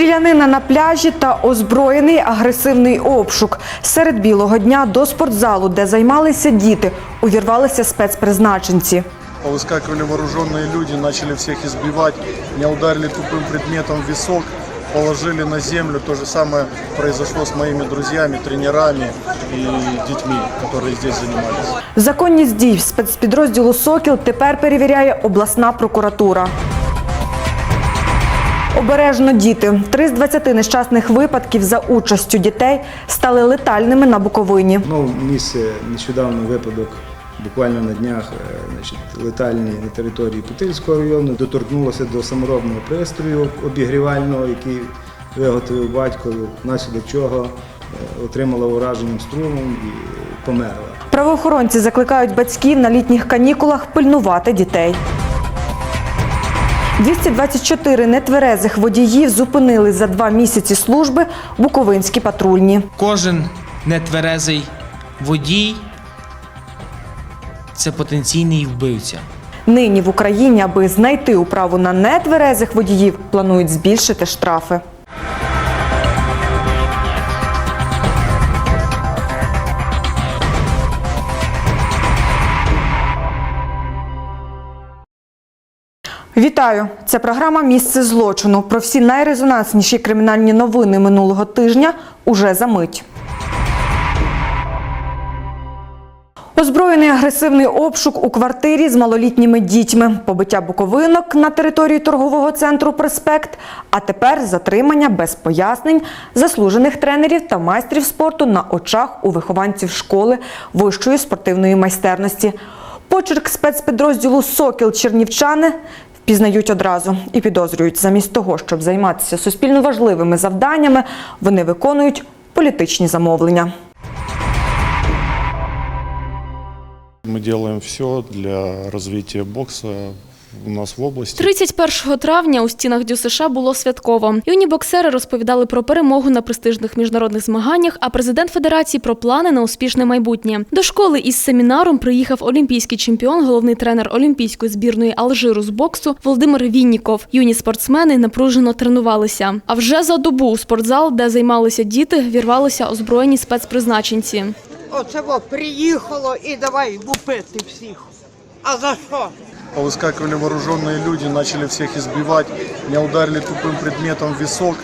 Стрілянина на пляжі та озброєний агресивний обшук. Серед білого дня до спортзалу, де займалися діти, увірвалися спецпризначенці. Повыскакивали вооруженные люди, начали всех избивать. Меня ударили тупым предметом в висок, положили на землю. То же самое произошло с моими друзьями, тренерами и детьми, которые здесь занимались. Законність дій спецпідрозділу Сокіл тепер перевіряє обласна прокуратура. Обережно діти. Три з 20 нещасних випадків за участю дітей стали летальними на Буковині. Ну, місце нещодавно випадок, буквально на днях, е, значить, летальний на території Путильського району, доторкнулося до саморобного пристрою обігрівального, який виготовив батько, внаслідок чого е, отримала ураженням струмом і померла. Правоохоронці закликають батьків на літніх канікулах пильнувати дітей. 224 нетверезих водіїв зупинили за два місяці служби буковинські патрульні. Кожен нетверезий водій це потенційний вбивця. Нині в Україні, аби знайти управу на нетверезих водіїв, планують збільшити штрафи. Вітаю! Це програма Місце злочину. Про всі найрезонансніші кримінальні новини минулого тижня уже за мить. Озброєний агресивний обшук у квартирі з малолітніми дітьми, побиття буковинок на території торгового центру Проспект, а тепер затримання без пояснень заслужених тренерів та майстрів спорту на очах у вихованців школи вищої спортивної майстерності. Почерк спецпідрозділу Сокіл Чернівчани впізнають одразу і підозрюють, замість того, щоб займатися суспільно важливими завданнями, вони виконують політичні замовлення. Ми робимо все для розвитку бокса у нас в области. 31 травня у стінах ДЮСШ було святково. Юні боксери розповідали про перемогу на престижних міжнародних змаганнях, а президент федерації про плани на успішне майбутнє. До школи із семінаром приїхав олімпійський чемпіон, головний тренер олімпійської збірної Алжиру з боксу Володимир Вінніков. Юні спортсмени напружено тренувалися. А вже за добу у спортзал, де займалися діти, вірвалися озброєні спецпризначенці. Оце во приїхало і давай лупити всіх. А за що? Повыскакивали вооруженные люди, начали всех избивать. Меня ударили тупым предметом в висок,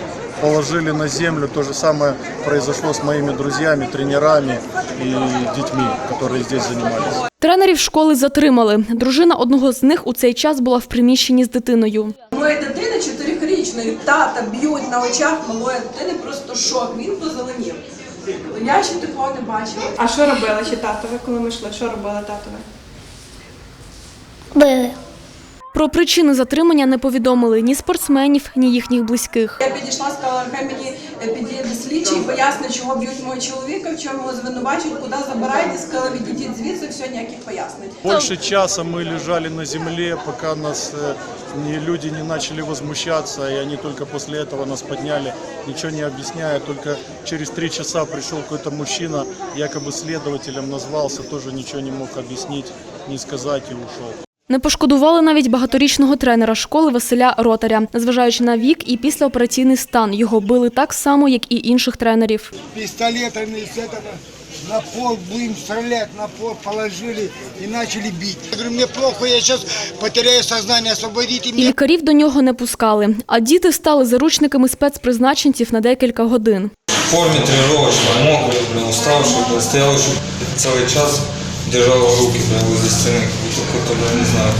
положили на землю. То же самое произошло с моими друзьями, тренерами и детьми, которые здесь занимались. Тренерів школи затримали. Дружина одного з них у цей час була в приміщенні з дитиною. Моєї дитини чотирирічної тата б'ють на очах малої дитини, просто шок. Він позеленів. Я ще такого не бачила. А що робили ще татове, коли ми йшли? Що робили татове? Били. Про причини затримання не повідомили ні спортсменів, ні їхніх близьких. Я підійшла, сказала, хай мені е, підійде слідчий, пояснить, чого б'ють мого чоловіка, в чому його звинувачують, куди забираєте, сказала, відійдіть звідси, все, ніяких пояснень. Больше часа мы лежали на земле, пока нас э, не- люди не начали возмущаться, и они только после этого нас подняли, ничего не объясняя. Только через три часа пришел какой-то мужчина, якобы следователем назвался, тоже ничего не мог объяснить, не сказать и ушел. Не пошкодували навіть багаторічного тренера школи Василя Ротаря. Незважаючи на вік і післяопераційний стан, його били так само, як і інших тренерів. пистолетами с этого на пол будем стрелять, на пол положили и начали бить. Я говорю, мне плохо, я сейчас потеряю сознание, освободите І меня. лікарів до нього не пускали. А діти стали заручниками спецпризначенців на декілька годин. В форме тренировочной, мокрый, блин, уставший, блин, стоял еще целый час, держал руки, как какой-то, блин, не знаю,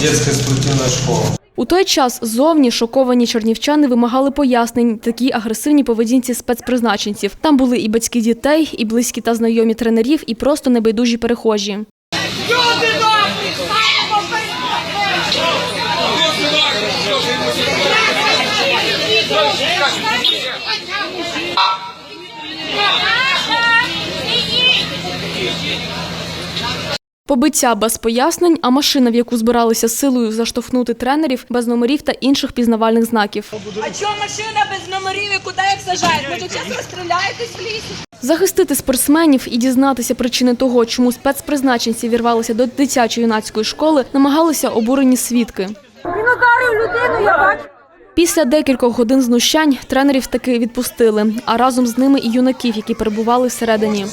детская спортивная школа. У той час зовні шоковані чернівчани вимагали пояснень такій агресивній поведінці спецпризначенців. Там були і батьки дітей, і близькі та знайомі тренерів, і просто небайдужі перехожі. Побиття без пояснень, а машина, в яку збиралися силою заштовхнути тренерів, без номерів та інших пізнавальних знаків. А чого машина без номерів і куди їх сажають? Може, чесно розстріляєтесь в лісі? Захистити спортсменів і дізнатися причини того, чому спецпризначенці вірвалися до дитячо-юнацької школи, намагалися обурені свідки. Після декількох годин знущань тренерів таки відпустили, а разом з ними і юнаків, які перебували всередині.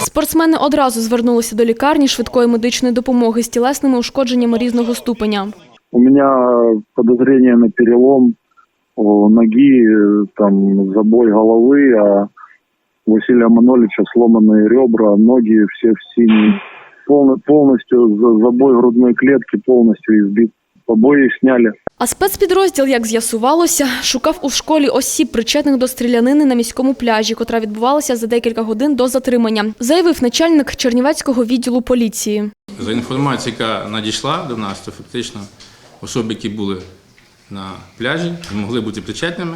Спортсмени одразу звернулися до лікарні швидкої медичної допомоги з тілесними ушкодженнями різного ступеня. У меня подозрение на перелом ноги, э, там забой головы, а Василия Манолича сломанные ребра, ноги все в синие. Полно- полностью за- забой грудной клетки полностью избит. Побои сняли. А спецпідрозділ, як з'ясувалося, шукав у школі осіб, причетних до стрілянини на міському пляжі, котра відбувалася за декілька годин до затримання, заявив начальник Чернівецького відділу поліції. За інформацією, яка надійшла до нас, то фактично особи, які були на пляжі могли бути причетними,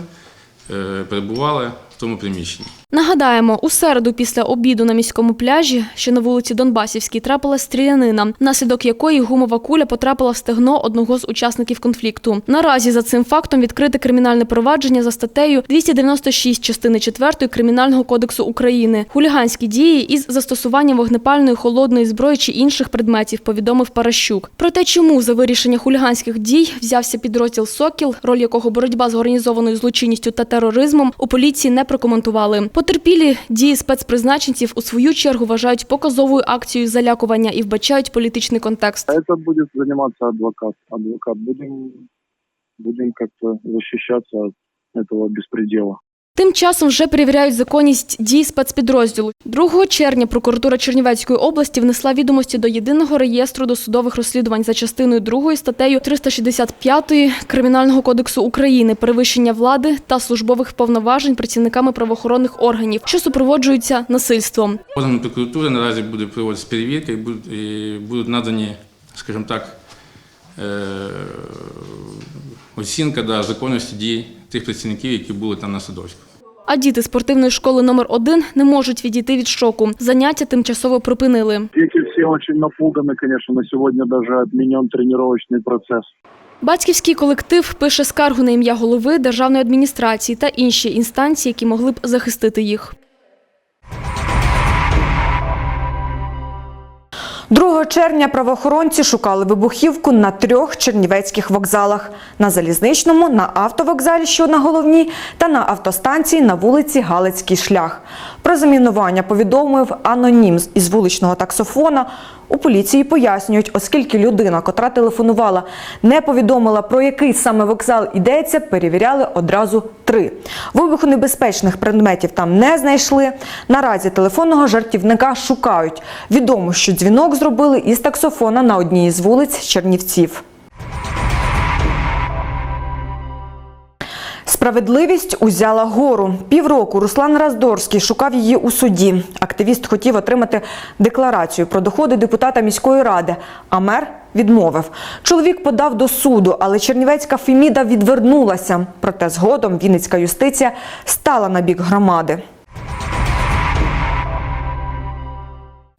е, перебували в тому приміщенні. Нагадаємо, у середу після обіду на міському пляжі, що на вулиці Донбасівській, трапилась стрілянина, внаслідок якої гумова куля потрапила в стегно одного з учасників конфлікту. Наразі за цим фактом відкрите кримінальне провадження за статтею 296 частини 4 Кримінального кодексу України. Хуліганські дії із застосуванням вогнепальної холодної зброї чи інших предметів, повідомив Паращук. Про те, чому за вирішення хуліганських дій взявся підрозділ Сокіл, роль якого боротьба з організованою злочинністю та тероризмом, у поліції не прокоментували. Потерпілі дії спецпризначенців у свою чергу вважають показовою акцією залякування і вбачають політичний контекст. Це буде займатися адвокат. Адвокат. будемо будем как-то защищаться від цього беспредела. Тим часом вже перевіряють законність дій спецпідрозділу. 2 червня прокуратура Чернівецької області внесла відомості до єдиного реєстру досудових розслідувань за частиною 2 статтею 365 Кримінального кодексу України перевищення влади та службових повноважень працівниками правоохоронних органів, що супроводжуються насильством. Органами прокуратури наразі буде проводитися перевірка і будуть, надані, скажімо так, е, оцінка да, законності дій тих працівників, які були там на садочку. А діти спортивної школи номер 1 не можуть відійти від шоку. Заняття тимчасово припинили. Діти всі дуже напугані, звісно, на сьогодні даже отменен тренувальний процес. Батьківський колектив пише скаргу на ім'я голови державної адміністрації та інші інстанції, які могли б захистити їх. 2 червня правоохоронці шукали вибухівку на трьох чернівецьких вокзалах: на залізничному, на автовокзалі, що на головній, та на автостанції на вулиці Галицький шлях. Про замінування повідомив анонім із вуличного таксофона. У поліції пояснюють, оскільки людина, котра телефонувала, не повідомила про який саме вокзал йдеться, перевіряли одразу три. Вибухонебезпечних предметів там не знайшли. Наразі телефонного жартівника шукають. Відомо, що дзвінок зробили із таксофона на одній із вулиць Чернівців. Справедливість узяла гору. Півроку Руслан Раздорський шукав її у суді. Активіст хотів отримати декларацію про доходи депутата міської ради, а мер відмовив. Чоловік подав до суду, але Чернівецька Феміда відвернулася. Проте згодом Вінницька юстиція стала на бік громади.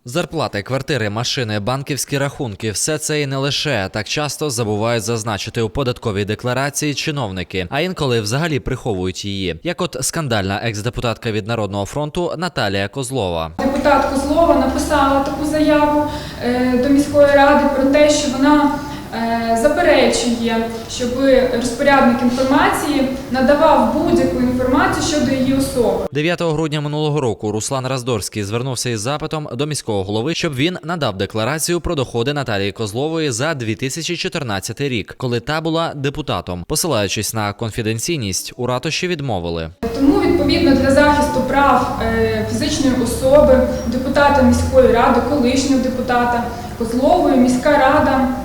Зарплати, квартири, машини, банківські рахунки все це і не лише так часто забувають зазначити у податковій декларації чиновники, а інколи взагалі приховують її. Як от скандальна екс-депутатка від Народного фронту Наталія Козлова. Депутат Козлова написала таку заяву е, до міської ради про те, що вона заперечує, щоб розпорядник інформації надавав будь-яку інформацію щодо її особи. 9 грудня минулого року Руслан Раздорський звернувся із запитом до міського голови, щоб він надав декларацію про доходи Наталії Козлової за 2014 рік, коли та була депутатом. Посилаючись на конфіденційність, у ратуші відмовили. Тому відповідно для захисту прав е, фізичної особи, депутата міської ради, колишнього депутата Козлової, міська рада.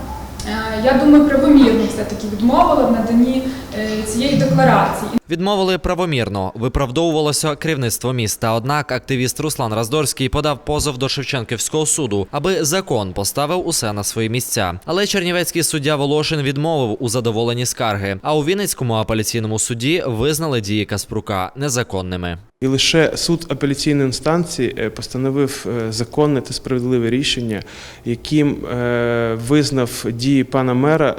Я думаю, правомірно все-таки відмовила в наданні е, цієї декларації. Відмовили правомірно, виправдовувалося керівництво міста. Однак активіст Руслан Раздорський подав позов до Шевченківського суду, аби закон поставив усе на свої місця. Але чернівецький суддя Волошин відмовив у задоволенні скарги. А у Вінницькому апеляційному суді визнали дії Каспрука незаконними. І лише суд апеляційної інстанції е, постановив е, законне та справедливе рішення, яким е, визнав дії пана мера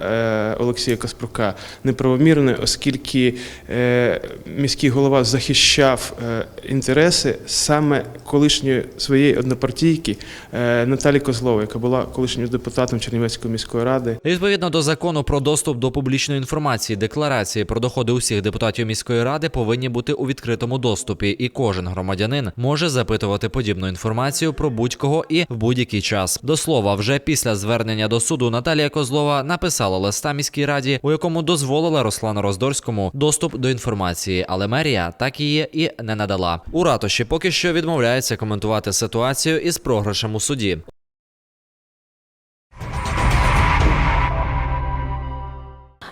Олексія Каспрука неправомірною, оскільки міський голова захищав інтереси саме колишньої своєї однопартійки Наталі Козлової, яка була колишнім депутатом Чернівецької міської ради. Відповідно до закону про доступ до публічної інформації, декларації про доходи усіх депутатів міської ради повинні бути у відкритому доступі, і кожен громадянин може запитувати подібну інформацію про будь-кого і в будь-який час. До слова, вже після звернення до суду Наталія Козлова написала листа міській раді, у якому дозволила Руслану Роздорському доступ до інформації, але мерія так її і не надала. У ратуші поки що відмовляється коментувати ситуацію із програшем у суді.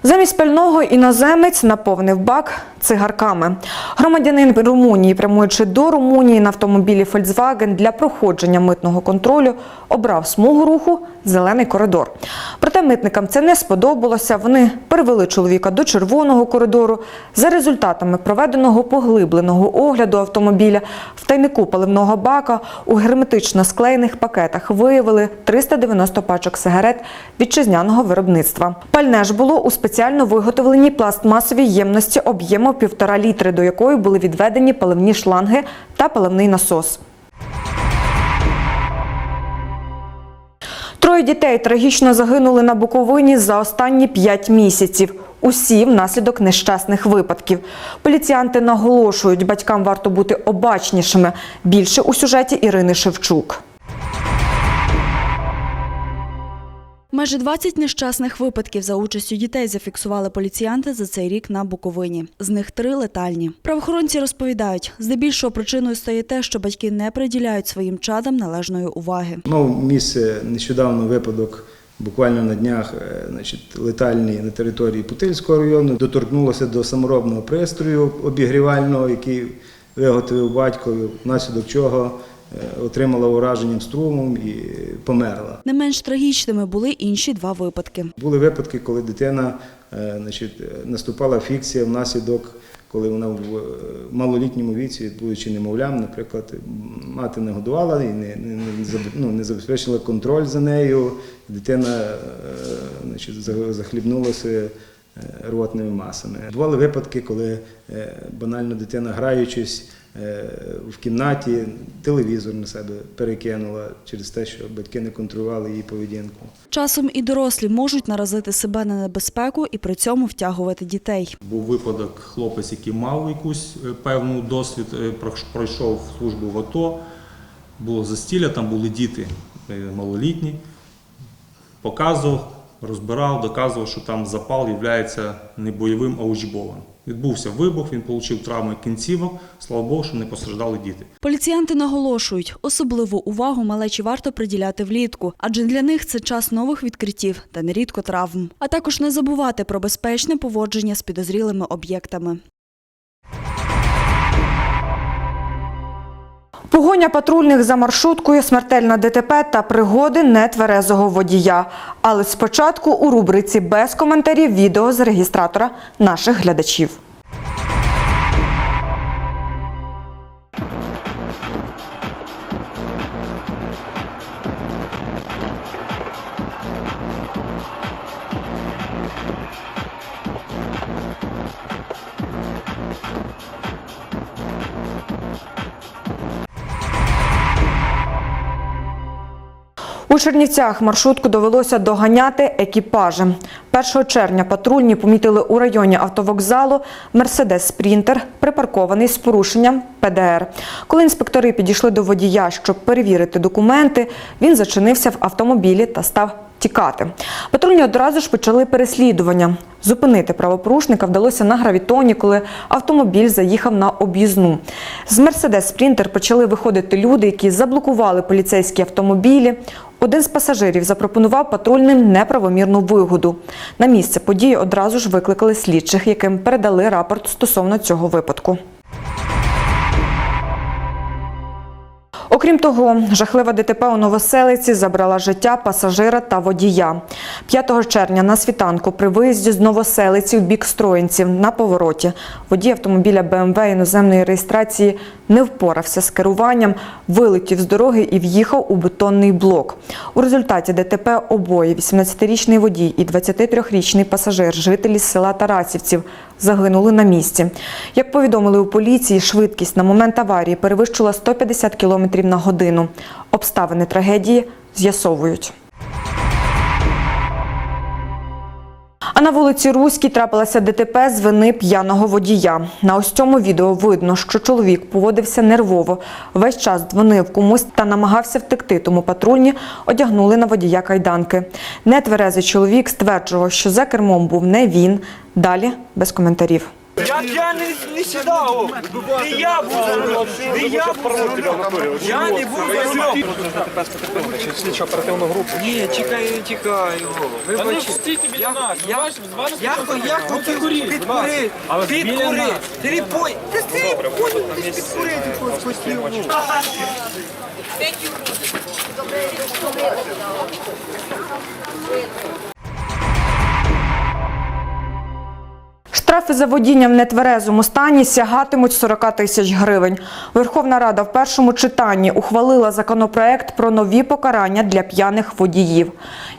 Замість пального іноземець наповнив бак цигарками. Громадянин Румунії, прямуючи до Румунії на автомобілі Volkswagen для проходження митного контролю, обрав смугу руху зелений коридор. Проте митникам це не сподобалося. Вони перевели чоловіка до червоного коридору. За результатами проведеного поглибленого огляду автомобіля в тайнику паливного бака у герметично склеєних пакетах виявили 390 пачок сигарет вітчизняного виробництва. Пальне ж було у спеціально виготовленій пластмасовій ємності об'ємом півтора літри, до якої були відведені паливні шланги та паливний насос. Троє дітей трагічно загинули на Буковині за останні п'ять місяців. Усі внаслідок нещасних випадків. Поліціянти наголошують, батькам варто бути обачнішими. Більше у сюжеті Ірини Шевчук. Майже 20 нещасних випадків за участю дітей зафіксували поліціянти за цей рік на Буковині. З них три летальні. Правоохоронці розповідають, здебільшого причиною стає те, що батьки не приділяють своїм чадам належної уваги. Мав місце нещодавно випадок. Буквально на днях е, значить, летальний на території Путильського району доторкнулося до саморобного пристрою обігрівального, який виготовив батько, внаслідок чого отримала ураженням струмом і померла. Не менш трагічними були інші два випадки. Були випадки, коли дитина е, значить, е, наступала фікція внаслідок, коли вона в е, малолітньому віці, будучи немовлям, наприклад, мати не годувала і не, не, не, ну, не забезпечила контроль за нею, дитина е, значить, захлібнулася е, рвотними масами. Бували випадки, коли е, банально дитина, граючись е, в кімнаті, телевізор на себе перекинула через те, що батьки не контролювали її поведінку. Часом і дорослі можуть наразити себе на небезпеку і при цьому втягувати дітей. Був випадок, хлопець, який мав якусь е, певну досвід, е, пройшов службу в АТО, було застілля, там були діти е, малолітні, показував, розбирав, доказував, що там запал є не бойовим, а учбовим. Відбувся вибух, він отримав травми кінцівок, слава Богу, що не постраждали діти. Поліціянти наголошують, особливу увагу малечі варто приділяти влітку, адже для них це час нових відкриттів та нерідко травм. А також не забувати про безпечне поводження з підозрілими об'єктами. Погоня патрульних за маршруткою, смертельна ДТП та пригоди нетверезого водія. Але спочатку у рубриці без коментарів відео з регістратора наших глядачів. У Чернівцях маршрутку довелося доганяти екіпажем. 1 червня патрульні помітили у районі автовокзалу Мерседес Спрінтер, припаркований з порушенням ПДР. Коли інспектори підійшли до водія, щоб перевірити документи, він зачинився в автомобілі та став тікати. Патрульні одразу ж почали переслідування. Зупинити правопорушника вдалося на гравітоні, коли автомобіль заїхав на об'їзну. З Мерседес Спрінтер почали виходити люди, які заблокували поліцейські автомобілі. Один з пасажирів запропонував патрульним неправомірну вигоду. На місце події одразу ж викликали слідчих, яким передали рапорт стосовно цього випадку. Окрім того, жахлива ДТП у Новоселиці забрала життя пасажира та водія. 5 червня на світанку при виїзді з Новоселиці в бік Строїнців на повороті водій автомобіля БМВ іноземної реєстрації не впорався з керуванням, вилетів з дороги і в'їхав у бетонний блок. У результаті ДТП обоє 18-річний водій і 23-річний пасажир, жителі села Тарасівців, загинули на місці. Як повідомили у поліції, швидкість на момент аварії перевищила 150 км на годину. Обставини трагедії з'ясовують. А на вулиці Руській трапилася ДТП з вини п'яного водія. На ось цьому відео видно, що чоловік поводився нервово, весь час дзвонив комусь та намагався втекти, тому патрульні одягнули на водія кайданки. Нетверезий чоловік стверджував, що за кермом був не він. Далі без коментарів. Я, я не, не сідав, не я був за рулем, не я був за рулем, я не був за рулем. Слідчо оперативну групу. Ні, чекаю, тікаю, вибачте. Я, я, я, я хотів підкурити, підкурити, телепой, ти телепой, ти підкурити хотів. Штрафи за водіння в нетверезому стані сягатимуть 40 тисяч гривень. Верховна Рада в першому читанні ухвалила законопроект про нові покарання для п'яних водіїв.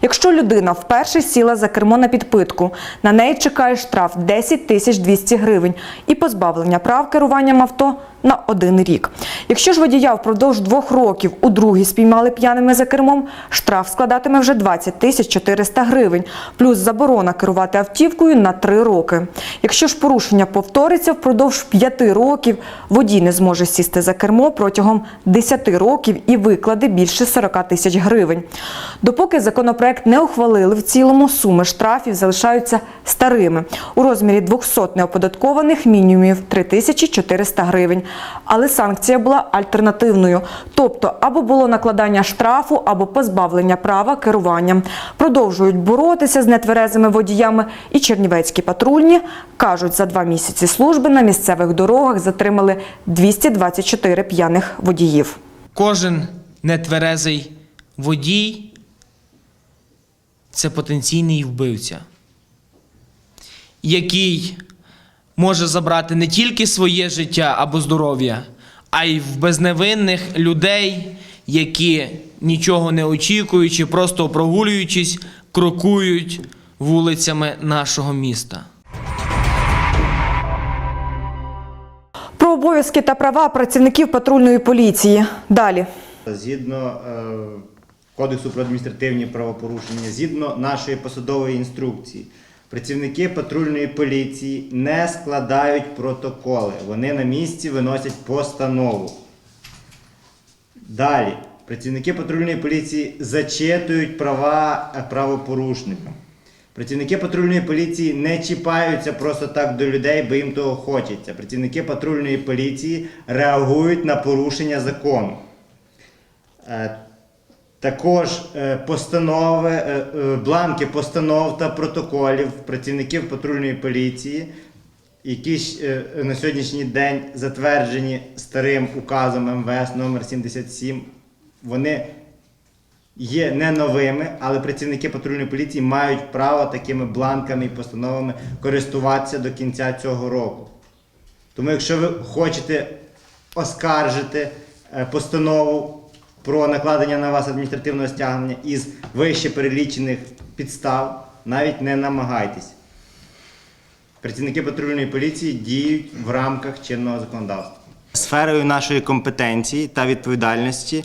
Якщо людина вперше сіла за кермо на підпитку, на неї чекає штраф 10 тисяч 200 гривень і позбавлення прав керуванням авто на один рік. Якщо ж водія впродовж двох років у другій спіймали п'яними за кермом, штраф складатиме вже 20 тисяч 400 гривень, плюс заборона керувати автівкою на три роки. Якщо ж порушення повториться впродовж п'яти років, водій не зможе сісти за кермо протягом 10 років і викладе більше 40 тисяч гривень. Допоки законопроект не ухвалили в цілому, суми штрафів залишаються старими у розмірі 200 неоподаткованих мінімумів 3400 гривень. Але санкція була альтернативною, тобто або було накладання штрафу, або позбавлення права керуванням. Продовжують боротися з нетверезими водіями і чернівецькі патрульні кажуть, за два місяці служби на місцевих дорогах затримали 224 п'яних водіїв. Кожен нетверезий водій це потенційний вбивця, який може забрати не тільки своє життя або здоров'я, а й в безневинних людей, які нічого не очікуючи, просто прогулюючись, крокують вулицями нашого міста. Про обов'язки та права працівників патрульної поліції. Далі. Згідно е, Кодексу про адміністративні правопорушення, згідно нашої посадової інструкції, працівники патрульної поліції не складають протоколи. Вони на місці виносять постанову. Далі. Працівники патрульної поліції зачитують права е, правопорушникам. Працівники патрульної поліції не чіпаються просто так до людей, бо їм того хочеться. Працівники патрульної поліції реагують на порушення закону. Також е, постанови, е, е, бланки постанов та протоколів працівників патрульної поліції, які на сьогоднішній день затверджені старим указом МВС номер 77, вони є не новими, але працівники патрульної поліції мають право такими бланками і постановами користуватися до кінця цього року. Тому, якщо ви хочете оскаржити постанову про накладення на вас адміністративного стягнення із вище перелічених підстав, навіть не намагайтесь. Працівники патрульної поліції діють в рамках чинного законодавства. Сферою нашої компетенції та відповідальності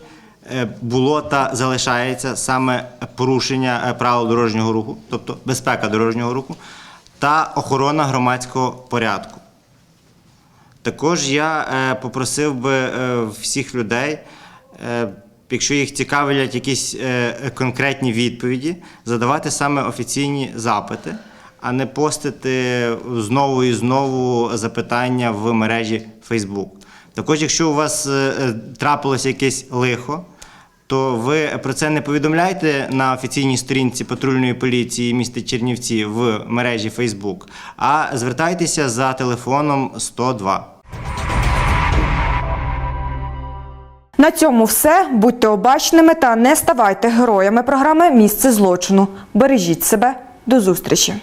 е, було та залишається саме порушення е, правил дорожнього руху, тобто безпека дорожнього руху, та охорона громадського порядку. Також я е, попросив би всіх людей, якщо їх цікавлять якісь е, конкретні відповіді, задавати саме офіційні запити, а не постити знову і знову запитання в мережі Facebook. Також, якщо у вас е, е, трапилося якесь лихо, то ви про це не повідомляйте на офіційній сторінці патрульної поліції міста Чернівці в мережі Facebook, а звертайтеся за телефоном 102. На цьому все. Будьте обачними та не ставайте героями програми Місце злочину. Бережіть себе. До зустрічі.